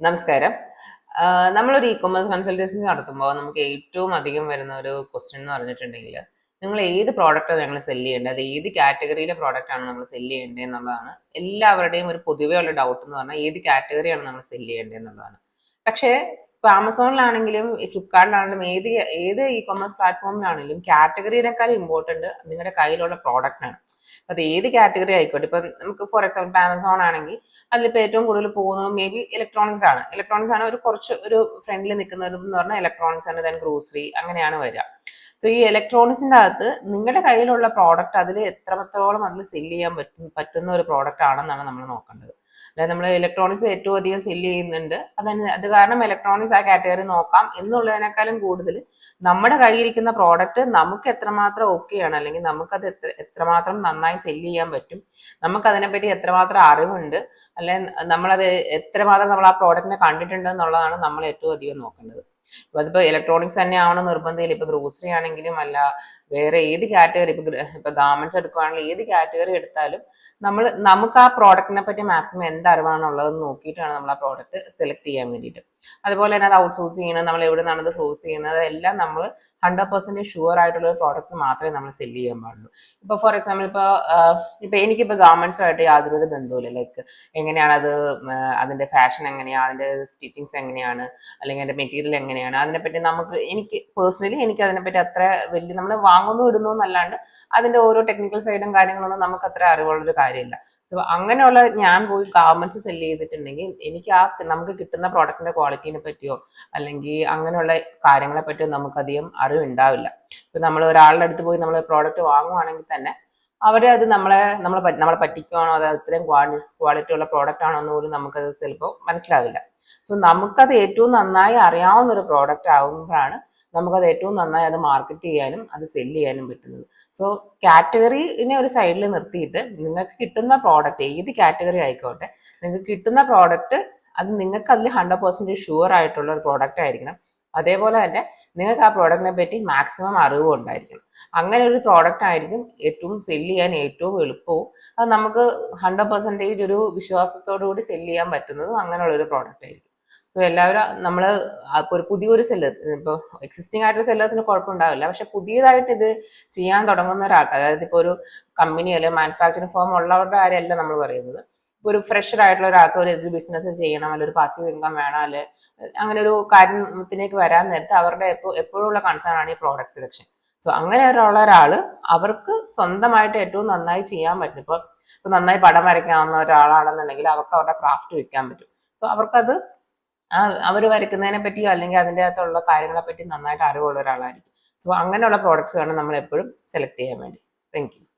നമസ്കാരം. നമ്മളൊരു E commerce consultancy നടത്തുമ്പോൾ നമുക്ക് ഏറ്റവും അധികം വരുന്ന ഒരു ക്വസ്റ്റ്യൻ എന്ന് പറഞ്ഞിട്ടുണ്ടെങ്കിൽ നിങ്ങൾ ഏത് പ്രോഡക്റ്റാണ് ഞങ്ങൾ സെൽ ചെയ്യേണ്ടത്? ഏത് കാറ്റഗറിയിലെ പ്രോഡക്റ്റ് ആണ് നമ്മൾ സെൽ ചെയ്യേണ്ടത് എന്നുള്ളതാണ്. എല്ലാവരുടെയും ഒരു പൊതുവെയുള്ള ഡൗട്ട് എന്ന് പറഞ്ഞാൽ ഏത് കാറ്റഗറിയാണ് നമ്മൾ സെൽ ചെയ്യേണ്ടത് എന്നുള്ളതാണ്. പക്ഷേ ഇപ്പൊ ആമസോണിലാണെങ്കിലും ഫ്ലിപ്കാർട്ടിലാണെങ്കിലും ഏത് ഏത് ഇ കൊമേഴ്സ് പ്ലാറ്റ്ഫോമിലാണെങ്കിലും കാറ്റഗറിയേക്കാൾ ഇമ്പോർട്ടന്റ് നിങ്ങളുടെ കയ്യിലുള്ള പ്രോഡക്റ്റാണ് അത് ഏത് കാറ്റഗറി ആയിക്കോട്ടെ. ഇപ്പൊ നമുക്ക് ഫോർ എക്സാമ്പിൾ ആമസോൺ ആണെങ്കിൽ അതിലിപ്പോൾ ഏറ്റവും കൂടുതൽ പോകുന്നത് മേ ബി ഇലക്ട്രോണിക്സ് ആണ്. ഇലക്ട്രോണിക്സ് ആണ് ഒരു കുറച്ച് ഒരു ഫ്രണ്ടിൽ നിൽക്കുന്നത് എന്ന് പറഞ്ഞാൽ ഇലക്ട്രോണിക്സ് ആണ് ദെൻ ഗ്രോസറി അങ്ങനെയാണ് വരിക. സോ ഈ ഇലക്ട്രോണിക്സിന്റെ അകത്ത് നിങ്ങളുടെ കയ്യിലുള്ള പ്രോഡക്റ്റ് അതിൽ എത്രത്തോളം അതിൽ സെല്ല് ചെയ്യാൻ പറ്റും പറ്റുന്ന ഒരു പ്രോഡക്റ്റ് ആണെന്നാണ് നമ്മൾ നോക്കേണ്ടത്. അതായത് നമ്മൾ ഇലക്ട്രോണിക്സ് ഏറ്റവും അധികം സെല്ല് ചെയ്യുന്നുണ്ട്. അതന് അത് കാരണം ഇലക്ട്രോണിക്സ് ആ കാറ്റഗറി നോക്കാം. എന്നുള്ളതിനേക്കാളും കൂടുതൽ നമ്മുടെ കയ്യിരിക്കുന്ന പ്രോഡക്റ്റ് നമുക്ക് എത്രമാത്രം ഓക്കെയാണ് അല്ലെങ്കിൽ നമുക്കത് എത്ര എത്രമാത്രം നന്നായി സെല്ല് ചെയ്യാൻ പറ്റും. നമുക്കതിനെപ്പറ്റി എത്രമാത്രം അറിവുണ്ട്. അല്ലെ നമ്മളത് എത്രമാത്രം നമ്മൾ ആ പ്രോഡക്റ്റിനെ കണ്ടിട്ടുണ്ട് എന്നുള്ളതാണ് നമ്മൾ ഏറ്റവും അധികം നോക്കേണ്ടത്. ഇപ്പൊ ഇലക്ട്രോണിക്സ് തന്നെ ആവണം നിർബന്ധമില്ല. ഇപ്പൊ ഗ്രോസറി ആണെങ്കിലും അല്ല വേറെ ഏത് കാറ്റഗറി ഇപ്പൊ ഇപ്പൊ ഗാർമെന്റ്സ് എടുക്കുകയാണെങ്കിൽ ഏത് കാറ്റഗറി എടുത്താലും നമ്മൾ നമുക്ക് ആ പ്രോഡക്റ്റിനെ പറ്റി മാക്സിമം എന്ത് അറിവാണുള്ളതെന്ന് നോക്കിയിട്ടാണ് നമ്മൾ ആ പ്രോഡക്റ്റ് സെലക്ട് ചെയ്യാൻ വേണ്ടിയിട്ട്. അതുപോലെ തന്നെ അത് ഔട്ട്സോഴ്സ് ചെയ്യണം നമ്മൾ എവിടെ നിന്നാണ് അത് സോഴ്സ് ചെയ്യുന്നത് എല്ലാം നമ്മൾ ഹൺഡ്രഡ് പെർസെന്റ് ഷുവർ ആയിട്ടുള്ള ഒരു പ്രോഡക്റ്റ് മാത്രമേ നമ്മൾ സെൽ ചെയ്യാൻ പാടുള്ളൂ. ഇപ്പൊ ഫോർ എക്സാമ്പിൾ ഇപ്പൊ ഇപ്പൊ എനിക്കിപ്പോ ഗാർമെന്റ്സുമായിട്ട് യാതൊരു ബന്ധവുമില്ല. ലൈക്ക് എങ്ങനെയാണ് അത് അതിന്റെ ഫാഷൻ എങ്ങനെയാണ് അതിന്റെ സ്റ്റിച്ചിങ്സ് എങ്ങനെയാണ്? അല്ലെങ്കിൽ അതിന്റെ മെറ്റീരിയൽ എങ്ങനെയാണ്? അതിനെപ്പറ്റി നമുക്ക് എനിക്ക് പേഴ്സണലി എനിക്ക് അതിനെപ്പറ്റി അത്ര വലിയ നമ്മൾ വാങ്ങുന്നു ഇടുന്നു എന്നല്ലാണ്ട് അതിന്റെ ഓരോ ടെക്നിക്കൽ സൈഡും കാര്യങ്ങളൊന്നും നമുക്ക് അത്ര അറിവുള്ളൊരു കാര്യമില്ല. സോ അങ്ങനെയുള്ള ഞാൻ പോയി ഗാർമെന്റ്സ് സെൽ ചെയ്തിട്ടുണ്ടെങ്കിൽ എനിക്ക് ആ നമുക്ക് കിട്ടുന്ന പ്രോഡക്റ്റിന്റെ ക്വാളിറ്റിനെ പറ്റിയോ അല്ലെങ്കിൽ അങ്ങനെയുള്ള കാര്യങ്ങളെ പറ്റിയോ നമുക്കധികം അറിവുണ്ടാവില്ല ഇപ്പൊ നമ്മൾ ഒരാളുടെ അടുത്ത് പോയി നമ്മൾ പ്രോഡക്റ്റ് വാങ്ങുവാണെങ്കിൽ തന്നെ അവർ അത് നമ്മളെ നമ്മളെ നമ്മളെ പറ്റിക്കുവാണോ അത് ഇത്രയും ക്വാളിറ്റി ഉള്ള പ്രോഡക്റ്റ് ആണോ എന്ന് പോലും നമുക്കത് ചിലപ്പോൾ മനസ്സിലാവില്ല. സോ നമുക്കത് ഏറ്റവും നന്നായി അറിയാവുന്ന ഒരു പ്രോഡക്റ്റ് ആകുമ്പോഴാണ് നമുക്കത് ഏറ്റവും നന്നായി അത് മാർക്കറ്റ് ചെയ്യാനും അത് സെല്ല് ചെയ്യാനും പറ്റുന്നത്. സോ കാറ്റഗറിനെ ഒരു സൈഡിൽ നിർത്തിയിട്ട് നിങ്ങൾക്ക് കിട്ടുന്ന പ്രോഡക്റ്റ് ഏത് കാറ്റഗറി ആയിക്കോട്ടെ നിങ്ങൾക്ക് കിട്ടുന്ന പ്രോഡക്റ്റ് അത് നിങ്ങൾക്ക് അതിൽ ഹൺഡ്രഡ് പെർസെന്റ് ഷുവർ ആയിട്ടുള്ള ഒരു പ്രോഡക്റ്റ് ആയിരിക്കണം. അതേപോലെ തന്നെ നിങ്ങൾക്ക് ആ പ്രോഡക്റ്റിനെ പറ്റി മാക്സിമം അറിവും ഉണ്ടായിരിക്കണം. അങ്ങനെ ഒരു പ്രോഡക്റ്റ് ആയിരിക്കും ഏറ്റവും സെല്ല് ചെയ്യാൻ ഏറ്റവും എളുപ്പവും. അത് നമുക്ക് ഹൺഡ്രഡ് പെർസെന്റേജ് ഒരു വിശ്വാസത്തോടു കൂടി സെല്ല് ചെയ്യാൻ പറ്റുന്നതും അങ്ങനെയുള്ള ഒരു പ്രോഡക്റ്റ് ആയിരിക്കും. സോ എല്ലാവരും നമ്മൾ ഒരു പുതിയൊരു സെല്ലർ ഇപ്പോൾ എക്സിസ്റ്റിംഗ് ആയിട്ടുള്ള സെല്ലേഴ്സിന് കുഴപ്പമുണ്ടാവില്ല. പക്ഷെ പുതിയതായിട്ട് ഇത് ചെയ്യാൻ തുടങ്ങുന്ന ഒരാൾക്ക് അതായത് ഇപ്പോൾ ഒരു കമ്പനി അല്ലെങ്കിൽ മാനുഫാക്ചറിങ് ഫോം ഉള്ളവരുടെ കാര്യമല്ല നമ്മൾ പറയുന്നത്. ഇപ്പോൾ ഒരു ഫ്രഷർ ആയിട്ടുള്ള ഒരാൾക്ക് ഒരു ബിസിനസ് ചെയ്യണം അല്ലെങ്കിൽ ഒരു പാസീവ് ഇൻകം വേണം അല്ലെ അങ്ങനെ ഒരു കാര്യത്തിലേക്ക് വരാൻ നേരത്തെ അവരുടെ എപ്പോ എപ്പോഴുള്ള കൺസേൺ ആണ് ഈ പ്രോഡക്റ്റ് സെലക്ഷൻ സോ അങ്ങനെ ഉള്ള ഒരാൾ അവർക്ക് സ്വന്തമായിട്ട് ഏറ്റവും നന്നായി ചെയ്യാൻ പറ്റും. ഇപ്പോൾ ഇപ്പൊ നന്നായി പടം വരയ്ക്കാവുന്ന ഒരാളാണെന്നുണ്ടെങ്കിൽ അവർക്ക് അവരുടെ ക്രാഫ്റ്റ് വിൽക്കാൻ പറ്റും. സോ അവർക്കത് അവർ വരയ്ക്കുന്നതിനെ പറ്റിയോ അല്ലെങ്കിൽ അതിന്റെ അകത്തുള്ള കാര്യങ്ങളെ പറ്റി നന്നായിട്ട് അറിവുള്ള ഒരാളായിരിക്കും. സോ അങ്ങനെയുള്ള പ്രോഡക്റ്റ്സ് വേണം നമ്മൾ എപ്പോഴും സെലക്ട് ചെയ്യാൻ വേണ്ടി. താങ്ക്